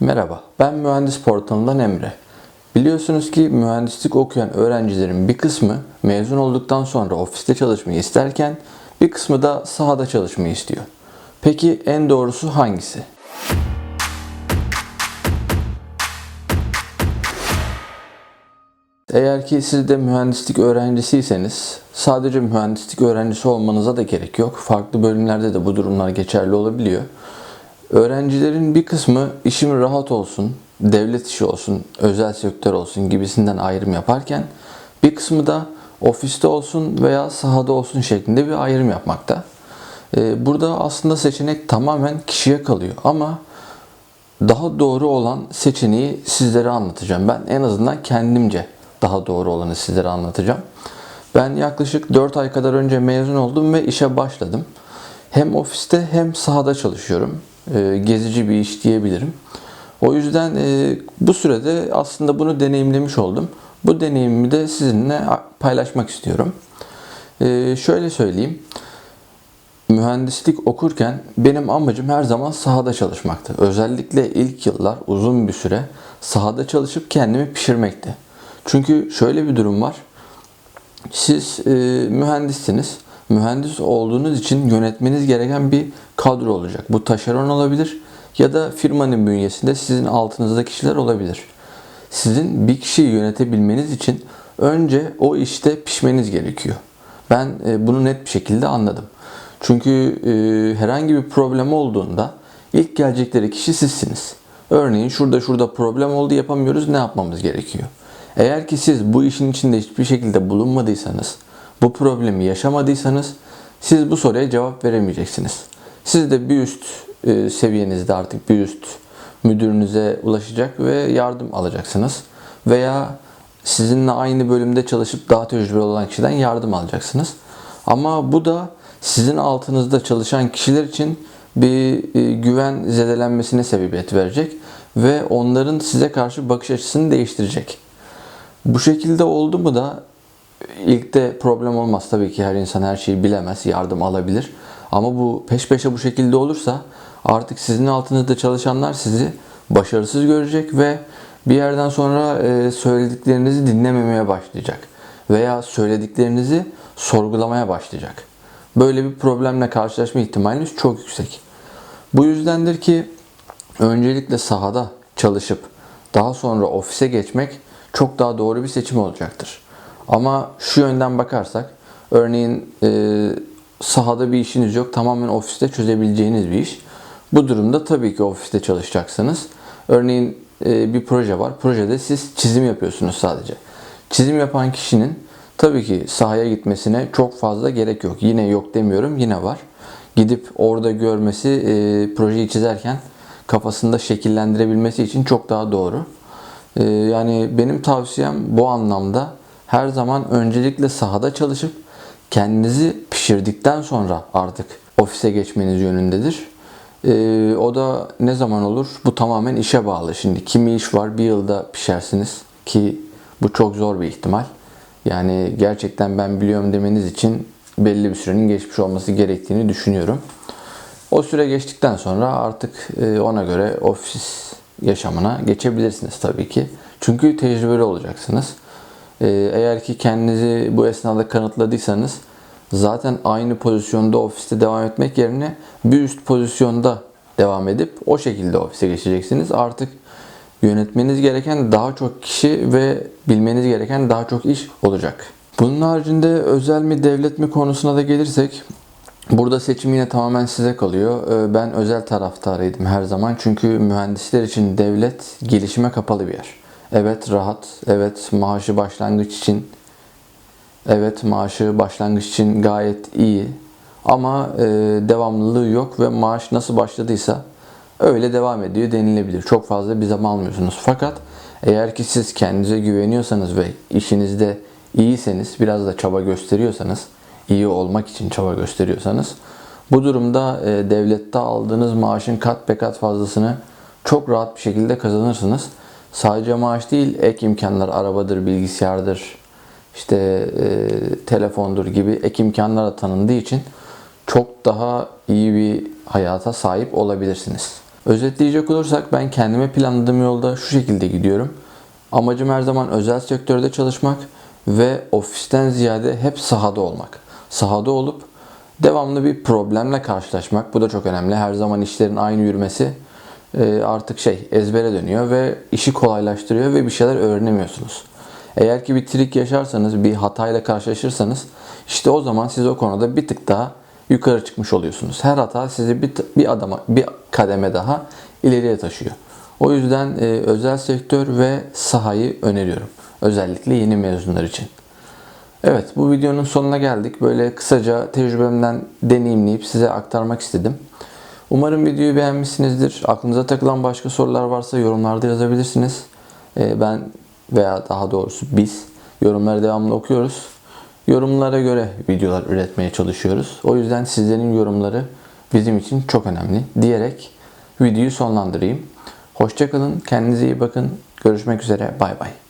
Merhaba, ben Mühendis Portalı'ndan Emre. Biliyorsunuz ki mühendislik okuyan öğrencilerin bir kısmı mezun olduktan sonra ofiste çalışmayı isterken bir kısmı da sahada çalışmayı istiyor. Peki en doğrusu hangisi? Eğer ki siz de mühendislik öğrencisiyseniz sadece mühendislik öğrencisi olmanıza da gerek yok. Farklı bölümlerde de bu durumlar geçerli olabiliyor. Öğrencilerin bir kısmı işim rahat olsun, devlet işi olsun, özel sektör olsun gibisinden ayrım yaparken bir kısmı da ofiste olsun veya sahada olsun şeklinde bir ayrım yapmakta. Ee, Burada aslında seçenek tamamen kişiye kalıyor ama daha doğru olan seçeneği sizlere anlatacağım. Ben en azından kendimce daha doğru olanı sizlere anlatacağım. Ben yaklaşık 4 ay kadar önce mezun oldum ve işe başladım. Hem ofiste hem sahada çalışıyorum. Ee, Gezici bir iş diyebilirim. O yüzden e, bu sürede aslında bunu deneyimlemiş oldum. Bu deneyimimi de sizinle paylaşmak istiyorum. Ee, Şöyle söyleyeyim mühendislik okurken benim amacım her zaman sahada çalışmaktı. Özellikle ilk yıllar uzun bir süre sahada çalışıp kendimi pişirmekti. Çünkü şöyle bir durum var. Siz e, mühendissiniz. Mühendis olduğunuz için yönetmeniz gereken bir kadro olacak. Bu taşeron olabilir ya da firmanın bünyesinde sizin altınızda kişiler olabilir. Sizin bir kişiyi yönetebilmeniz için önce o işte pişmeniz gerekiyor. Ben e, bunu net bir şekilde anladım. Çünkü e, herhangi bir problem olduğunda ilk gelecekleri kişi sizsiniz. Örneğin şurada şurada problem oldu yapamıyoruz ne yapmamız gerekiyor? Eğer ki siz bu işin içinde hiçbir şekilde bulunmadıysanız, bu problemi yaşamadıysanız siz bu soruya cevap veremeyeceksiniz. Siz de bir üst e, seviyenizde artık bir üst müdürünüze ulaşacak ve yardım alacaksınız. Veya sizinle aynı bölümde çalışıp daha tecrübeli olan kişiden yardım alacaksınız. Ama bu da sizin altınızda çalışan kişiler için bir e, güven zedelenmesine sebebiyet verecek ve onların size karşı bakış açısını değiştirecek. Bu şekilde oldu mu da ilk de problem olmaz tabii ki her insan her şeyi bilemez, yardım alabilir. Ama bu peş peşe bu şekilde olursa artık sizin altınızda çalışanlar sizi başarısız görecek ve bir yerden sonra e, söylediklerinizi dinlememeye başlayacak veya söylediklerinizi sorgulamaya başlayacak. Böyle bir problemle karşılaşma ihtimaliniz çok yüksek. Bu yüzdendir ki öncelikle sahada çalışıp daha sonra ofise geçmek çok daha doğru bir seçim olacaktır. Ama şu yönden bakarsak, örneğin e, sahada bir işiniz yok, tamamen ofiste çözebileceğiniz bir iş. Bu durumda tabii ki ofiste çalışacaksınız. Örneğin e, bir proje var, projede siz çizim yapıyorsunuz sadece. Çizim yapan kişinin tabii ki sahaya gitmesine çok fazla gerek yok. Yine yok demiyorum, yine var. Gidip orada görmesi, e, projeyi çizerken kafasında şekillendirebilmesi için çok daha doğru. Ee, yani benim tavsiyem bu anlamda her zaman öncelikle sahada çalışıp kendinizi pişirdikten sonra artık ofise geçmeniz yönündedir. Ee, o da ne zaman olur? Bu tamamen işe bağlı. Şimdi kimi iş var bir yılda pişersiniz ki bu çok zor bir ihtimal. Yani gerçekten ben biliyorum demeniz için belli bir sürenin geçmiş olması gerektiğini düşünüyorum. O süre geçtikten sonra artık e, ona göre ofis yaşamına geçebilirsiniz tabii ki. Çünkü tecrübeli olacaksınız. E, Eğer ki kendinizi bu esnada kanıtladıysanız zaten aynı pozisyonda ofiste devam etmek yerine bir üst pozisyonda devam edip o şekilde ofise geçeceksiniz. Artık yönetmeniz gereken daha çok kişi ve bilmeniz gereken daha çok iş olacak. Bunun haricinde özel mi devlet mi konusuna da gelirsek Burada seçim yine tamamen size kalıyor. Ee, Ben özel taraftarıydım her zaman. Çünkü mühendisler için devlet gelişime kapalı bir yer. Evet rahat, evet maaşı başlangıç için evet maaşı başlangıç için gayet iyi. Ama e, devamlılığı yok ve maaş nasıl başladıysa öyle devam ediyor denilebilir. Çok fazla bir zaman almıyorsunuz. Fakat eğer ki siz kendinize güveniyorsanız ve işinizde iyiyseniz, biraz da çaba gösteriyorsanız iyi olmak için çaba gösteriyorsanız bu durumda e, devlette aldığınız maaşın kat be kat fazlasını çok rahat bir şekilde kazanırsınız. Sadece maaş değil, ek imkanlar, arabadır, bilgisayardır, işte e, telefondur gibi ek imkanlara tanındığı için çok daha iyi bir hayata sahip olabilirsiniz. Özetleyecek olursak ben kendime planladığım yolda şu şekilde gidiyorum. Amacım her zaman özel sektörde çalışmak ve ofisten ziyade hep sahada olmak. Sahada olup devamlı bir problemle karşılaşmak. Bu da çok önemli. Her zaman işlerin aynı yürümesi e, artık şey ezbere dönüyor ve işi kolaylaştırıyor ve bir şeyler öğrenemiyorsunuz. Eğer ki bir trik yaşarsanız, bir hatayla karşılaşırsanız işte o zaman siz o konuda bir tık daha yukarı çıkmış oluyorsunuz. Her hata sizi bir, bir adama, bir kademe daha ileriye taşıyor. O yüzden e, özel sektör ve sahayı öneriyorum. Özellikle yeni mezunlar için. Evet bu videonun sonuna geldik. Böyle kısaca tecrübemden deneyimleyip size aktarmak istedim. Umarım videoyu beğenmişsinizdir. Aklınıza takılan başka sorular varsa yorumlarda yazabilirsiniz. Ee, Ben veya daha doğrusu biz yorumları devamlı okuyoruz. Yorumlara göre videolar üretmeye çalışıyoruz. O yüzden sizlerin yorumları bizim için çok önemli diyerek videoyu sonlandırayım. Hoşçakalın, kendinize iyi bakın. Görüşmek üzere, bay bay.